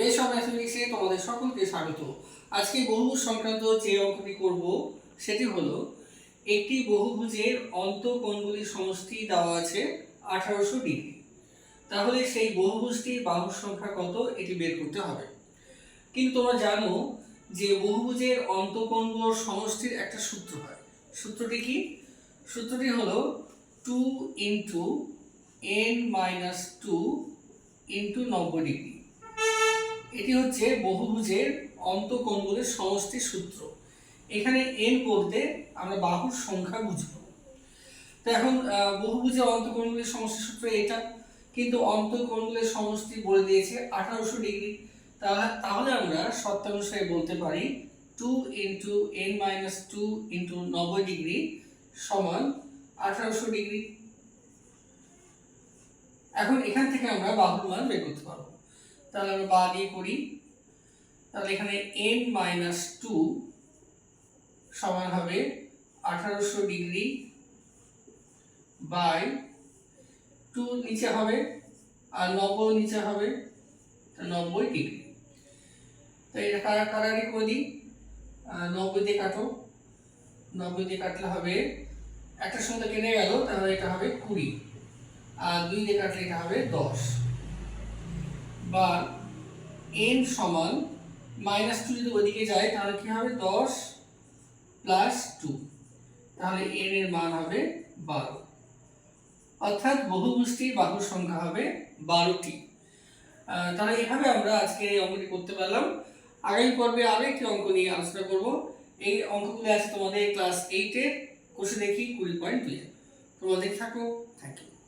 বেশ অফ ম্যাথমেটিক্সে তোমাদের সকলকে স্বাগত। আজকে বহুভুজ সংক্রান্ত যে অঙ্কটি করব, সেটি হলো, একটি বহুভুজের অন্তঃকোণগুলির সমষ্টি দেওয়া আছে আঠারোশো ডিগ্রি। তাহলে সেই বহুভুজটির বাহুর সংখ্যা কত, এটি বের করতে হবে। কিন্তু তোমরা জানো যে বহুভুজের অন্তঃকোণগুলোর সমষ্টির একটা সূত্র হয়। সূত্রটি কি? সূত্রটি হলো two into n minus two into নব্বই ডিগ্রি। এটি হচ্ছে বহুভুজের অন্তঃকোণগুলির সমষ্টির সূত্র। এখানে এন বলতে আমরা বাহুর সংখ্যা বুঝব। তো এখন বহুভুজের অন্তঃকোণগুলির সমষ্টির সূত্র এটা, কিন্তু অন্তঃকোণগুলির সমষ্টি বলে দিয়েছে আঠারোশো ডিগ্রি। তাহলে আমরা সত্যানুসারে বলতে পারি two into n minus two into নব্বই ডিগ্রি সমান আঠারোশো ডিগ্রি। এখন এখান থেকে আমরা বাহুর মান বের করতে পারব। তাহলে আমরা বা দিয়ে করি। তাহলে এখানে এন মাইনাস টু সমান হবে আঠারোশো ডিগ্রি বাই টু নিচে হবে আর নব্বই নিচে হবে নব্বই ডিগ্রি। তো এটা কারা কারারি করে দিই? নব্বই দিয়ে কাটো। নব্বই দিয়ে কাটলে হবে, একটা সঙ্গে কেটে গেল, তাহলে এটা হবে কুড়ি। আর দুই দিয়ে কাটলে এটা হবে দশ। বা এন সমান মাইনাস টু যদি ওদিকে যায়, তাহলে কি হবে? দশ প্লাস টু তাহলে এন এর মান হবে বারো। অর্থাৎ বহুভুজটির বাহুর সংখ্যা হবে বারোটি। তাহলে এভাবে আমরা আজকে এই অঙ্কটি করতে পারলাম। আগামী পর্বে আরও একটি অঙ্ক নিয়ে আলোচনা করব। এই অঙ্কগুলো আছে তোমাদের ক্লাস এইটের কোষে দেখি কুড়ি পয়েন্ট দুই। তোমাদের থাকো। Thank you